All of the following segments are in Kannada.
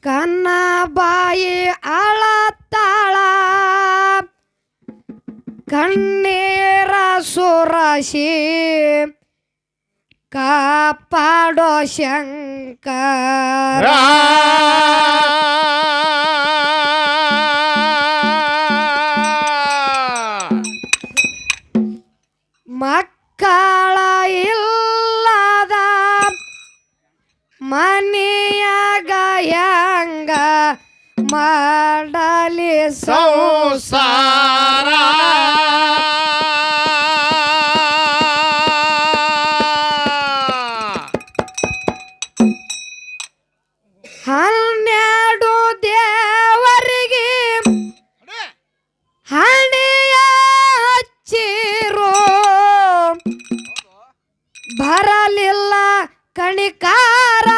Karena bayi Allah Ta'ala Kanira surasi Kapado dosyeng Makal ಮಾಡಲಿ ಸಂಸಾರ. ಹನ್ನೆರಡು ದೇವರಿಗೆ ಹಣೆಯ ಹಚ್ಚಿರೋ. ಬರಲಿಲ್ಲ ಕಣಿಕಾರ.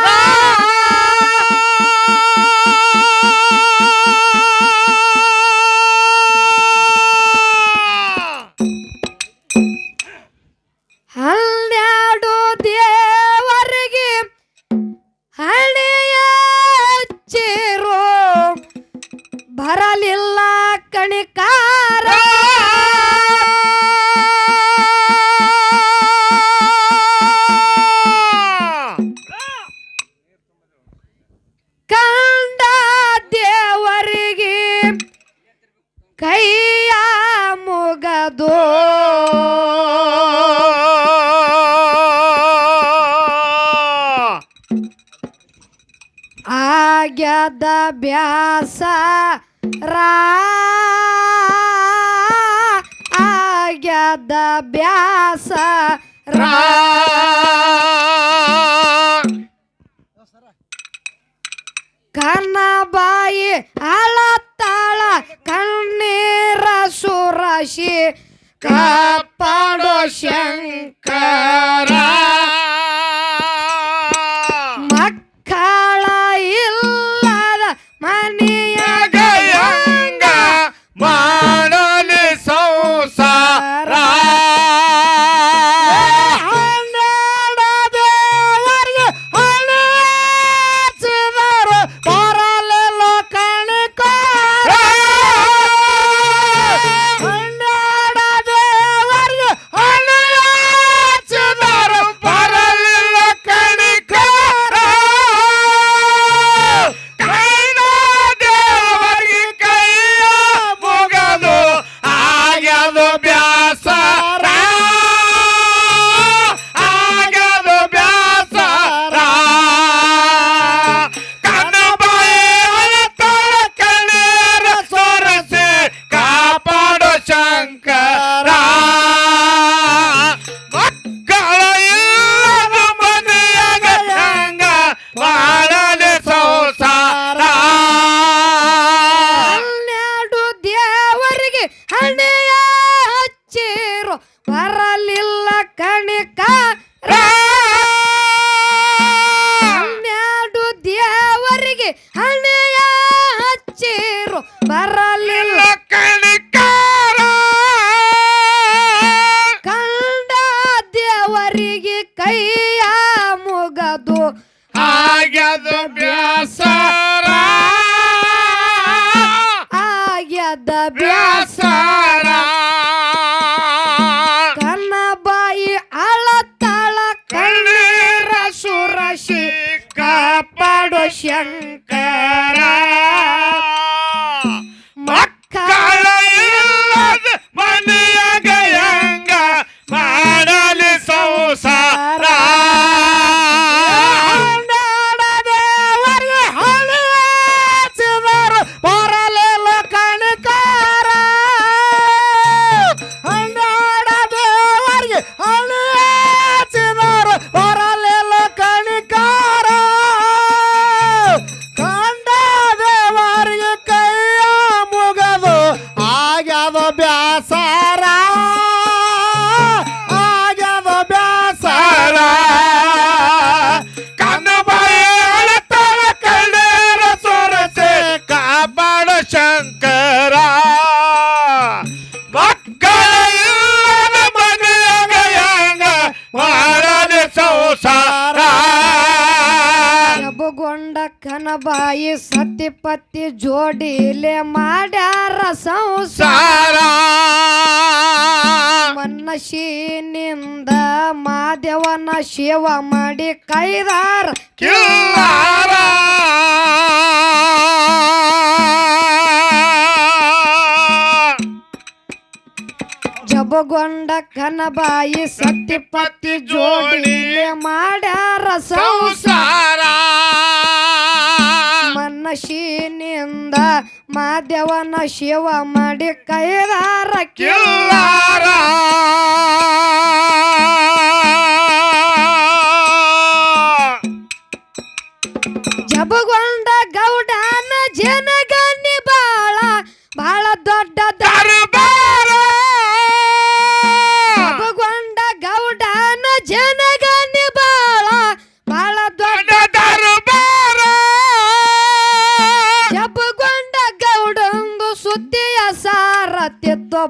ದ ಬ್ಯಾಸ ಕನ್ನ ಬಾಯಿ ಅಳತ್ತಾಳ ಕಣ್ಣೀರ ಸುರಶಿ. ಕಾಪಾಡೋ ಶಂಕರ. ಕೈಯ ಮುಗದು ಆಗ್ಯದ ಬ್ಯಾಸರ. ಆಗ್ಯದ ಬ್ಯಾಸರ. ಕನ್ನಬಾಯಿ ಅಳತಳ ಕಣ್ಣೀರ ಸುರಸಿ ಕಾಪಾಡೋ ಶಂಕ tava beaça ಕನಬಾಯಿ ಸತಿಪತಿ ಜೋಡಿಲೆ ಮಾಡ್ಯಾರ ಸಂಸಾರ. ಸಾರ ಮನ್ನಶಿನಿಂದ ಮಾದೇವನ ಶಿವ ಮಾಡಿ ಕೈದಾರ ಕಿಲ್ಲಾರ. ಜಬಗೊಂಡ ಕನಬಾಯಿ ಸತ್ಯಪತಿ ಜೋಡಿಲೆ ಮಾಡ್ಯಾರ ಸಂಸಾರ. ಮನ್ನಶಿನಿಂದ ಮಾದೇವನ ಶಿವ ಮಾಡಿ ಕೈದಾರ ಕಿಲ್ಲಾರ.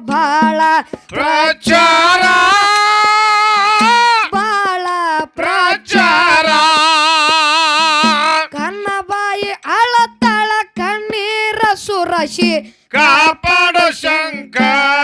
ಬಾಳ ಪ್ರಚಾರ. ಬಾಳ ಪ್ರಚಾರ. ಕನ್ನಬಾಯಿ ಅಳತಾಳ ಕಣ್ಣೀರ ಸುರಶಿ. ಕಾಪಾಡು ಶಂಕರ.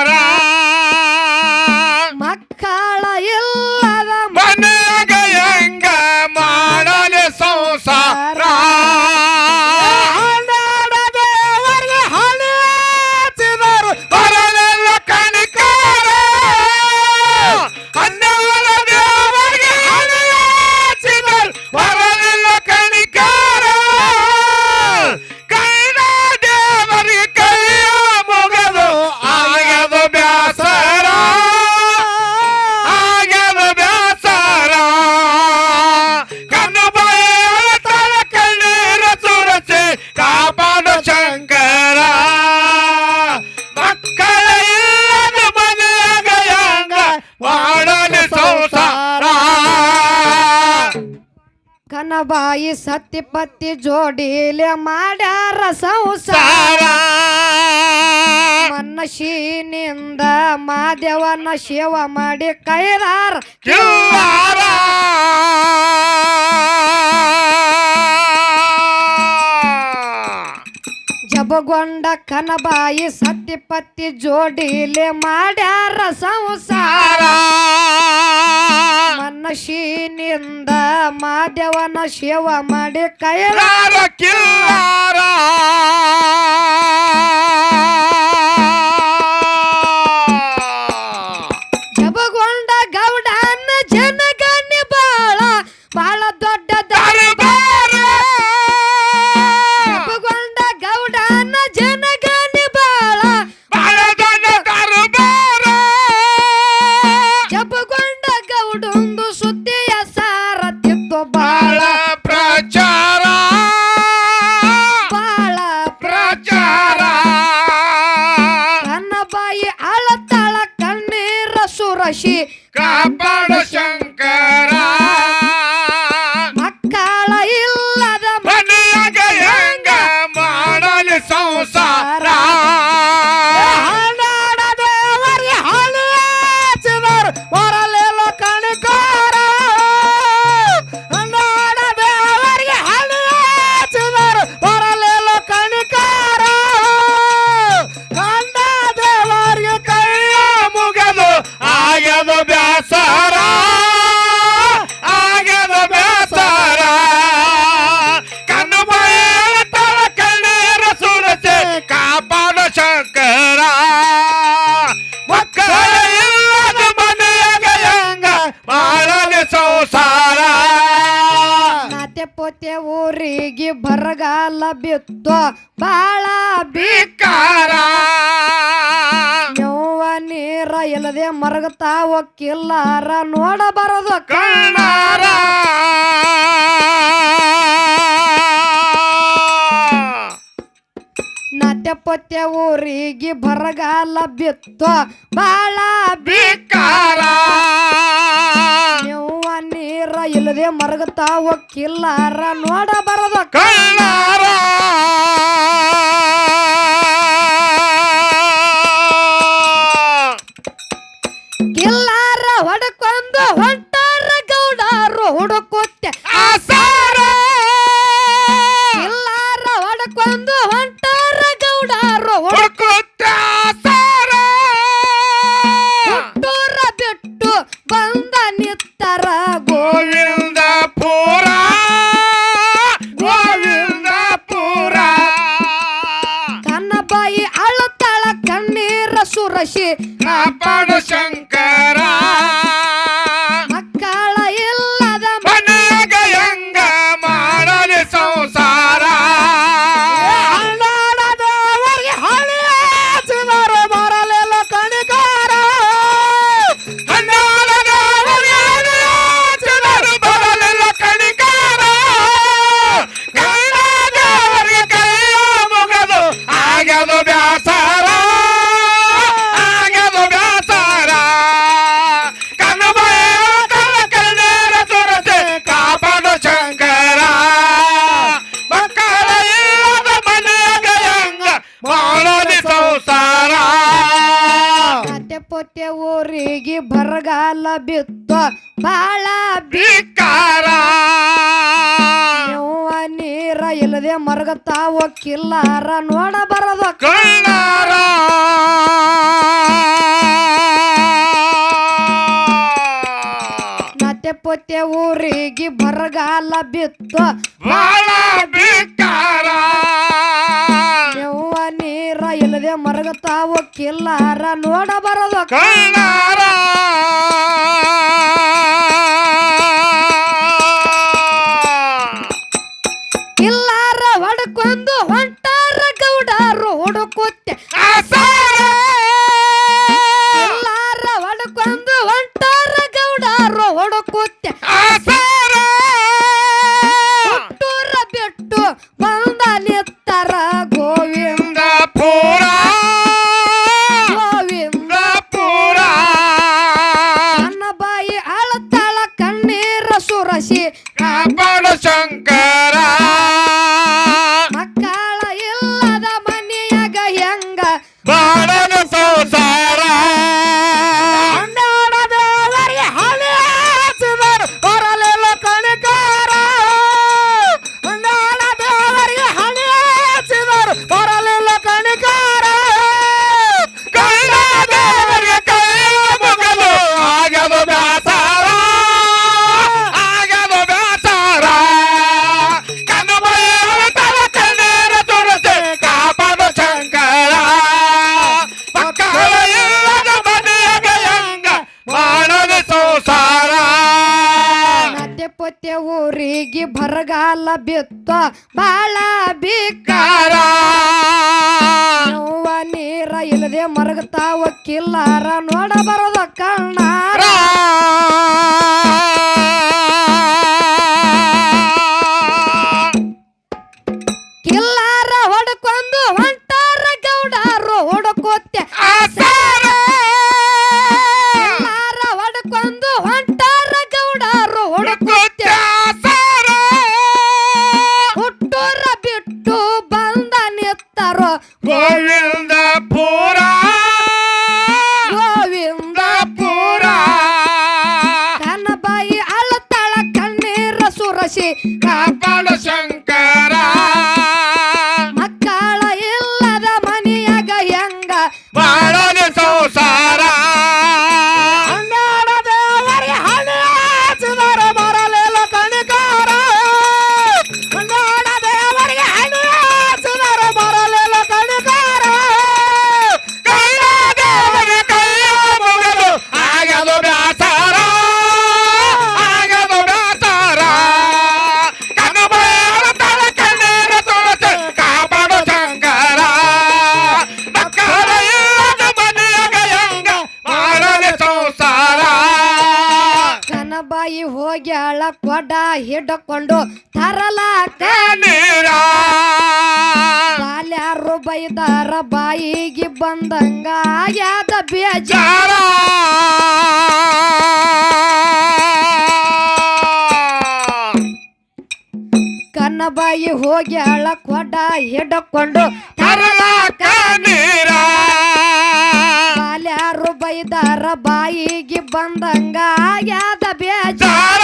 ಕನಬಾಯಿ ಪತ್ತಿ ಜೋಡಿಲೆ ಮಾಡ್ಯಾರ ಸಂಸಾರ. ಸಾರ. ಮನ್ನಶಿನಿಂದ ಮಾದೇವನ ಶಿವ ಮಾಡಿ ಕೈದಾರ ಕಿಲ್ಲಾರ ಜಬಗೊಂಡ ಕನಬಾಯಿ ಸತಿಪತಿ ಜೋಡಿಲೆ ಮಾಡ್ಯಾರ ಸಂಸಾರ. ಶೀನಿಂದ ಮಾದೇವನ ಶಿವ ಮಾಡಿ ಕೈಲಾರ ಕಿಲ್ಲಾರ ಸುರಶಿ ಪೋತೆ ಊರಿಗೆ ಬರಗಾಲ ಬಿತ್ತು ಬಾಳ ಬೇಕಾರ. ನೋವ ನೀರ ಇಲ್ಲದೆ ಮರಗತಾ ಒಕ್ಕಿಲ್ಲಾರ ನೋಡಬಾರದು ಕಣ್ಣಾರ. ಪೊತ್ತೆ ಊರಿಗೆ ಬರಗಾಲ ಬಿತ್ತು ಬಾಳ ಬಿಕಾರ. ಇಲ್ಲದೆ ಮರಗತಾವ ಕಿಲ್ಲಾರ ಬರದ ಕಣ್ಣಾರ ಕಿಲ್ಲಾರ ಹೊಡಕೊಂದು ಹೊಂಟಾರ ಗೌಡಾರು ಹುಡುಕುತ್ತೆ. ಆಸಾರ ಬಿತ್ತು ಬಾಳ ಬಿಕಾರ ನೀರ ಇಲ್ಲದೆ ಮರಗತ್ತಾ ಒಕ್ಕಿಲ್ಲಾರ ನೋಡ ಬರದ ಕಣ್ಣಾರ ನತೆ ಪೊತ್ತೆ ಊರಿಗೆ ಬರಗಾಲ ಬಿತ್ತು ಬಾಳ ಬಿಕಾರ ನೀರ ಇಲ್ಲದೆ ಮರಗತಾ ಕಿಲ್ಲಾರ ನೋಡ ಬರದ ಕಳ್ಳಾರ ಆಕಿ ಬರಗಾಲ ಬಿತ್ತ ಬಾಳ ಬಿಕಾರ. ನೀರ ಇಲ್ಲದೆ ಮರಗತಾವ ಕಿಲ್ಲಾರ Kapala Shankara. ಬಾಯಿ ಹೋಗಿ ಹಳ ಕೊಡ ಹಿಡಕೊಂಡು ನೀರ ಬಾಲ್ಯಾರು ಬೈದಾರ ಬಾಯಿಗೆ ಬಂದಂಗ ಯಾದ ಬೇಜಾರ.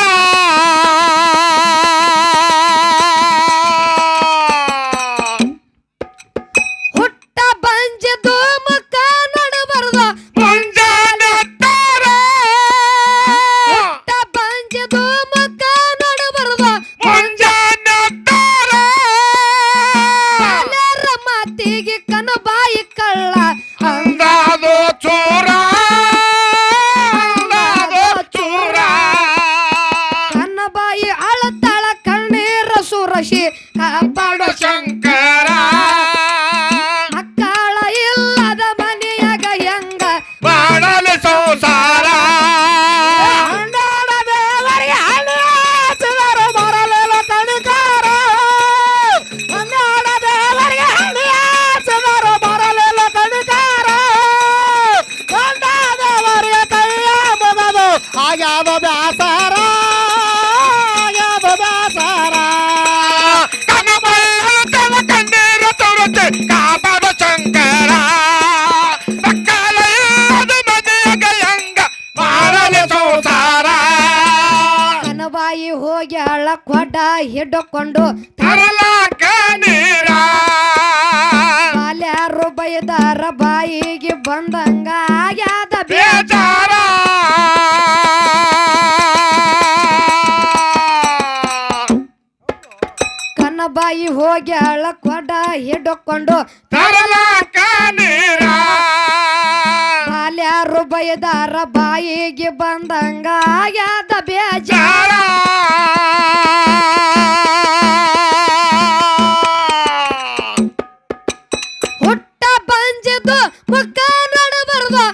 ಹಿಡ್ಕೊಂಡು ತರಲಾಕ ಬಾಲ್ಯಾರು ಬೈದಾರ ಬಾಯಿಗೆ ಬಂದಂಗ ಆಗ್ಯಾದ ಬೇಜಾರ. ಕನ್ನಬಾಯಿ ಹೋಗಿ ಅಳ ಕೊಡ ಹಿಡ್ಕೊಂಡು ತರಲಾಕ ಬಾಲ್ಯಾರು ಬೈದಾರ ಬಾಯಿಗೆ ಬಂದಂಗ ಆಗ್ಯಾದ ಬೇಜಾರ. मग काय राडा भरला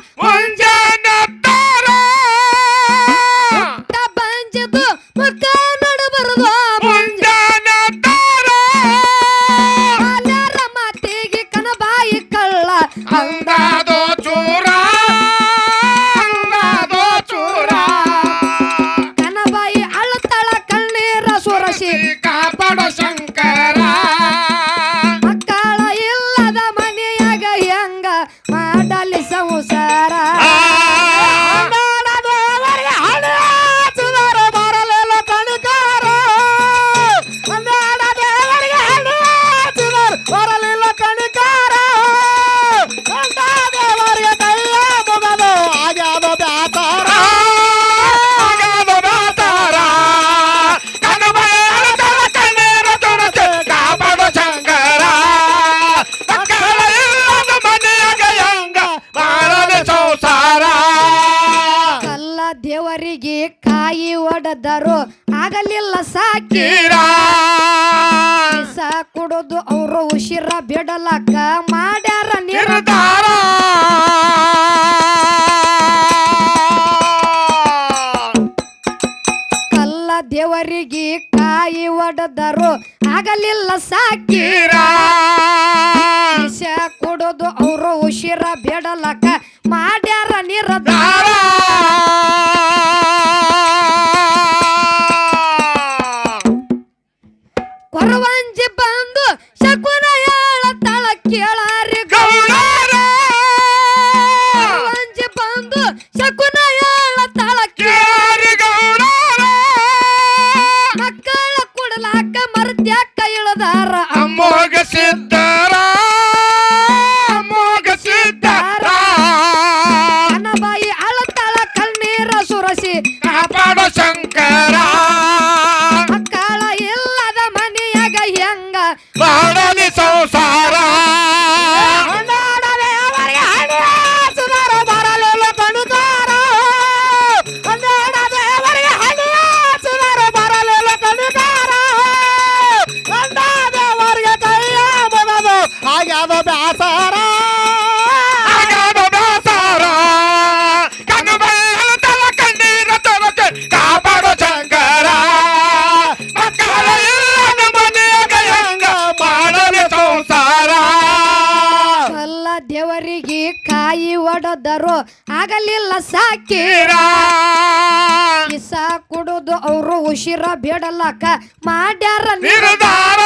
ಉಶಿರ ಬೇಡಲ್ಲ ಅಕ್ಕ ಮಾಡ್ಯಾರ ನಿರ್ಧಾರ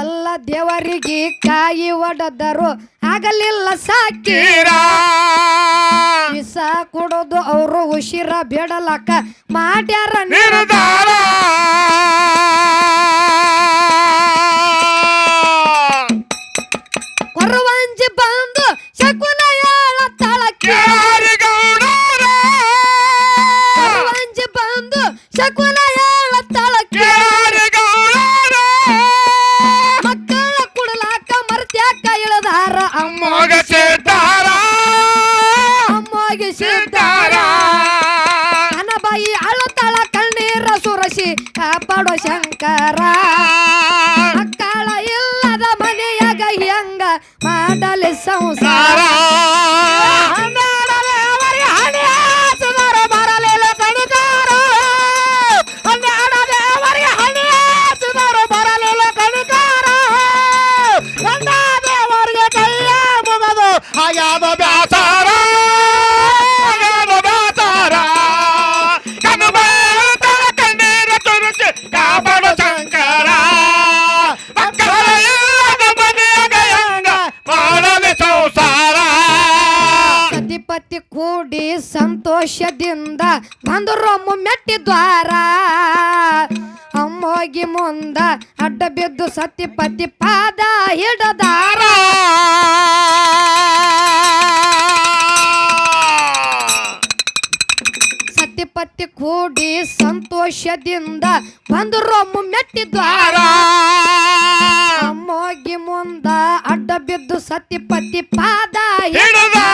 ಅಲ್ಲ ದೇವರಿಗೆ ಕಾಯಿ ಒಡೆದರು ಆಗಲಿಲ್ಲ ಸಾಕೀರ ವಿಷ ಕೊಡೋದು ಅವರು ಉಶಿರ ಬೇಡಲಕ್ಕ ಮಾಡ್ಯಾರ ನಿರ್ಧಾರ ಬಂದು ಶಕುನ ಮೆಟ್ಟಿ ದ್ವಾರ. ಅಮ್ಮೋಗಿ ಮುಂದ ಅಡ್ಡ ಬಿದ್ದು ಸತಿಪತಿ ಪಾದ ಹಿಡದಾರ ಸತಿಪತಿ ಕೂಡಿ ಸಂತೋಷದಿಂದ ಬಂದರು ಮೆಟ್ಟಿ ದ್ವಾರ. ಅಮ್ಮೋಗಿ ಮುಂದ ಅಡ್ಡ ಬಿದ್ದು ಸತಿಪತಿ ಪಾದ ಹಿಡ ಹಿಡಿದಾರ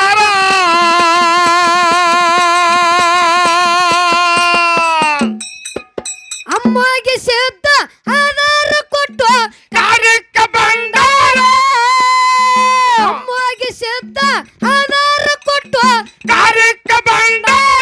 Bang!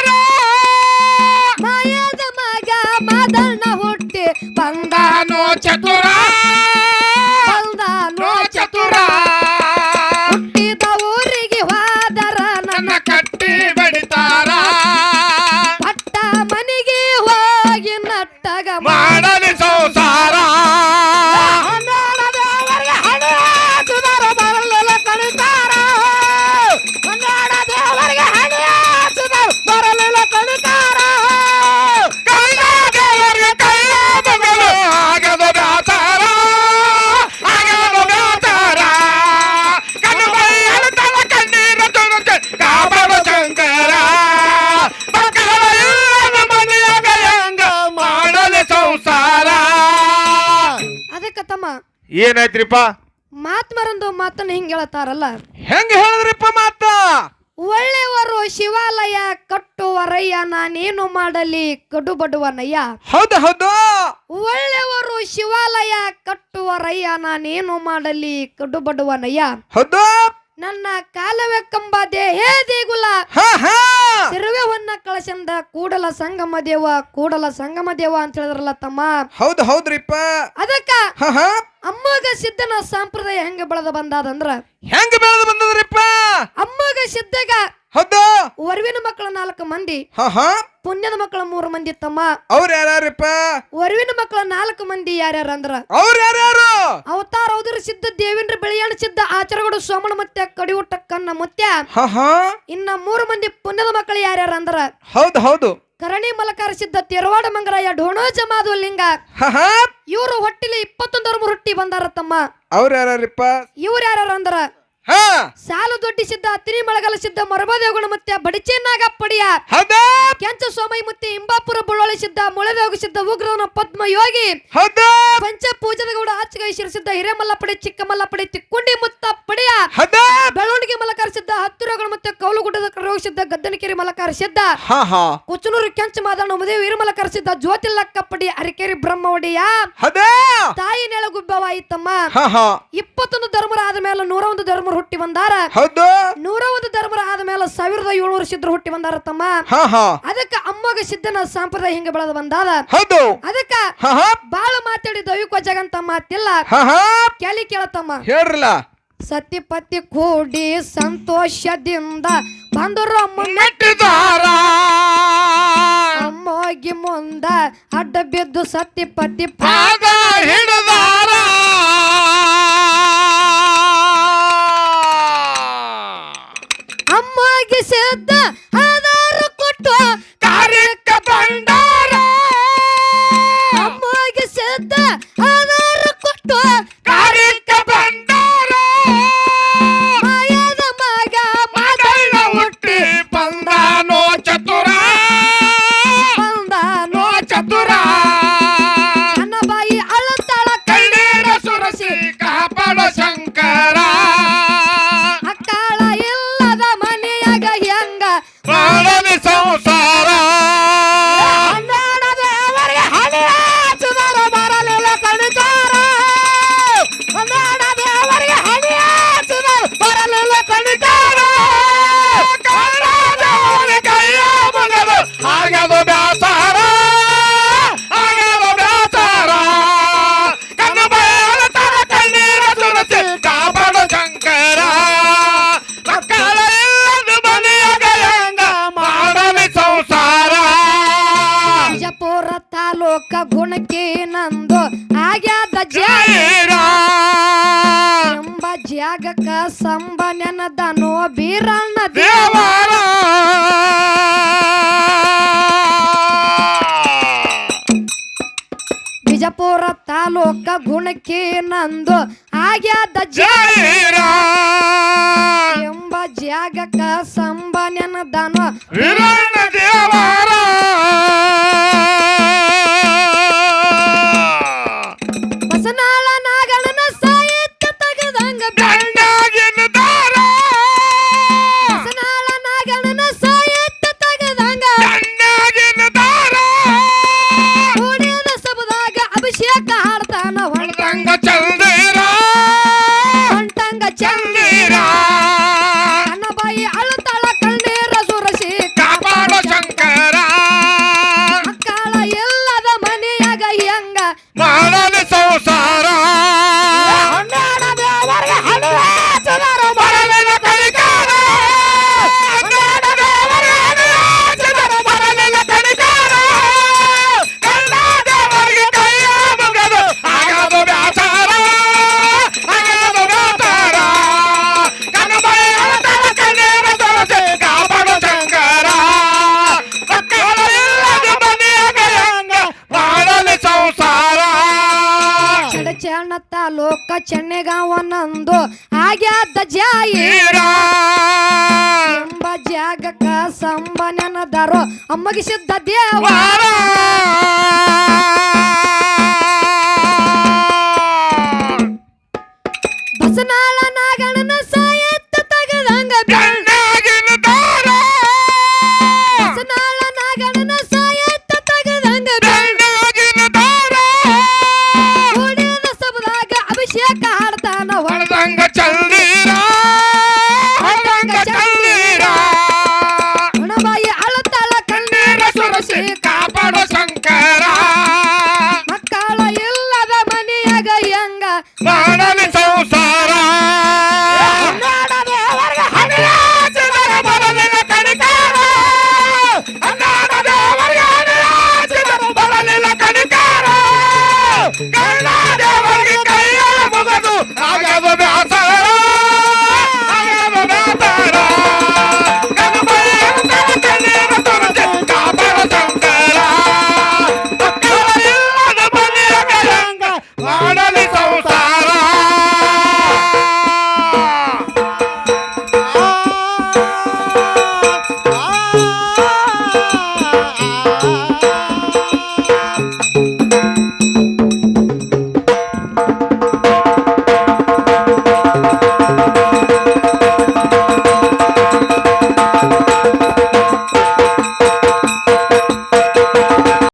ಏನಾಯ್ತ್ರಿಪ್ಪ ಮಾತ್ಮರಂದು ಮಾತನ್ನ ಹಿಂಗ್ ಹೇಳ್ತಾರಲ್ಲ ಹೆಂಗ ಹೇಳಿದ್ರಿಪ್ಪ ಮಾತ? ಒಳ್ಳೆಯವರು ಶಿವಾಲಯ ಕಟ್ಟುವರಯ್ಯ ನಾನೇನು ಮಾಡಲಿ ಕಡು ಬಡುವನಯ್ಯ ಹೌದು ಹೌದು. ಒಳ್ಳೆಯವರು ಶಿವಾಲಯ ಕಟ್ಟುವರಯ್ಯ ನಾನೇನು ಮಾಡಲಿ ಕಡು ಬಡುವನಯ್ಯ ಹೌದು. ನನ್ನ ಕಾಲವೇ ಕಂಬ ದೇಹೇ ದೇಗುಲ. ಸಿರುವೆ ಹೊನ್ನ ಕಳಶಂದ ಕೂಡಲ ಸಂಗಮ ದೇವ ಕೂಡಲ ಸಂಗಮ ದೇವ ಅಂತ ಹೇಳಿದ್ರಲ್ಲ ತಮ್ಮ. ಹೌದು ಹೌದ್ರಿಪ್ಪ. ಅದಕ್ಕ ಅಮ್ಮಗ ಸಿದ್ಧನ ಸಂಪ್ರದಾಯ ಹೆಂಗ ಬೆಳೆದ ಬಂದಾದಂದ್ರ? ಹೆಂಗ ಬೆಳೆದ ಬಂದದ್ರಿಪ್ಪ? ಅಮ್ಮಗ ಸಿದ್ಧಗ ಹೌದು. ವರವಿನ ಮಕ್ಕಳ ನಾಲ್ಕು ಮಂದಿ ಹಾ ಹಾ. ಪುಣ್ಯದ ಮಕ್ಕಳ ಮೂರು ಮಂದಿ ತಮ್ಮ. ಅವ್ರ ಯಾರ್ಯಾರಪ್ಪ? ವರವಿನ ಮಕ್ಕಳ ನಾಲ್ಕು ಮಂದಿ ಯಾರ್ಯಾರ ಅಂದ್ರ ಅವ್ರ ಯಾರ್ಯಾರು? ಅವತಾರ ಹೌದ್ರ ಸಿದ್ಧ ದೇವೇಂದ್ರ ಬೆಳೆಯಾಣ ಸಿದ್ಧ ಆಚಾರಗಳು ಸೋಮಣ ಮತ್ತೆ ಕಡಿಯುಟ್ಟ ಕನ್ನ ಮುತ್ಯ. ಹಾ ಹಾ. ಇನ್ನ ಮೂರು ಮಂದಿ ಪುಣ್ಯದ ಮಕ್ಕಳು ಯಾರ್ಯಾರ ಅಂದ್ರ ಹೌದು ಹೌದು. ಕರಣಿ ಮಲಕಾರ ಸಿದ್ಧ ತೆರವಾಡ ಮಂಗರಾಯ ಢೋಣ ಜಮಾದು ಲಿಂಗ ಇವರು ಹೊಟ್ಟಿಲಿ ಇಪ್ಪತ್ತೊಂದರ ಹುಟ್ಟಿ ಬಂದಾರ ತಮ್ಮ. ಅವ್ರ ಯಾರ್ಯಾರಪ್ಪ? ಇವ್ರ ಯಾರ್ಯಾರ ಅಂದ್ರ ಹಾ. ಸಾಲು ದೊಡ್ಡಿ ಸಿದ್ಧ ತಿರಿ ಮಳಗಲ ಸಿದ್ಧ ಮರಬದೇವಗುಣ ಮತ್ತೆ ಬಡಿಚೇನಾಗ ಪಡಿಯ ಹೌದಾ? ಕೆಂಚ ಸೋಮೈ ಮುತ್ತಿ ಇಂಬಾಪುರ ಬುಳ್ಳೊಳಿ ಸಿದ್ಧ ಮುಳೆದೇವಗ ಸಿದ್ಧ ಉಗ್ರವನ ಪದ್ಮ ಯೋಗಿ ಹೌದಾ? ಪಂಚ ಪೂಜನಗೌಡ ಆಚಗೈ ಶಿರಸಿದ್ದ ಹಿರೇಮಲ್ಲ ಪಡೆ ಚಿಕ್ಕಮಲ್ಲ ಪಡೆ ತಿಕ್ಕುಂಡಿ ಮುತ್ತ ಪಡಿಯ ಹೌದಾ? ಬೆಳವಣಿಗೆ ಮಲಕಾರ ಸಿದ್ಧ ಹತ್ತುರಗಳು ಮತ್ತೆ ಕೌಲುಗುಡ್ಡದ ಕರೋಗ ಸಿದ್ಧ ಗದ್ದನಕೆರೆ ಮಲಕಾರ ಸಿದ್ಧ. ಹಾ ಹಾ. ಕುಚನೂರು ಕೆಂಚ ಮಾದಣ್ಣ ಮದುವೆ ವೀರಮಲಕಾರ ಸಿದ್ಧ ಜ್ಯೋತಿಲ್ಲಕ್ಕ ಪಡಿ ಅರಿಕೆರೆ ಬ್ರಹ್ಮ ಒಡೆಯ. ಹೌದಾ? ತಾಯಿ ನೆಳಗುಬ್ಬವಾಯಿತಮ್ಮ ಹಾ ಹಾ. ಇಪ್ಪತ್ತೊಂದು ಧರ್ಮರ ಆದ ಮೇಲೆ ನೂರ ಒಂದು ಧರ್ಮರು ಹುಟ್ಟಿ ಬಂದಾರ. ಹೌದು. ನೂರ ಒಂದು ಧರ್ಮರ ಆದ ಮೇಲೆ ಸಾವಿರದ ಏಳ್ನೂರು ಸಿದ್ಧರು ಹುಟ್ಟಿ ಬಂದಾರ ತಮ್ಮ. ಹಾ ಹಾ. ಅದಕ್ಕ ಅಮ್ಮಗ ಸಿದ್ಧನ ಸಂಪ್ರದಾಯ ಹಿಂಗ ಬೆಳೆದ ಬಂದಾದ. ಹೌದು. ಅದಕ್ಕ ಹಾ ಹಾ. ಬಾಳ ಮಾತಾಡಿ ದೈವಿಕ ಜಗಂತ ಮಾತಿಲ್ಲ ಹಾ ಹಾ. ಕೆಲಿ ಕೇಳತಮ್ಮ ಹೇಳ್ರಲ್ಲ. ಸತಿಪತಿ ಕೂಡಿ ಸಂತೋಷದಿಂದ ಬಂದರು ಅಮ್ಮ ಮೆಟ್ಟಿದಾರ ಅಮ್ಮೋಗಿ ಮುಂದ ಅಡ್ಡ ಬಿದ್ದು ಸತಿಪತಿ ಪಾದ ಹಿಡಿದಾರ Giants! ಲೋಕ ಚೆನ್ನೆಗಾವನಂದು ಆಗ್ಯಾದ ಜಾಯಿರೋ ಎಂಬ ಜಾಗಕ್ಕ ಅಮ್ಮಗೆ ಅಮ್ಮಗಿಸಿದ್ದ ದೇವಾರ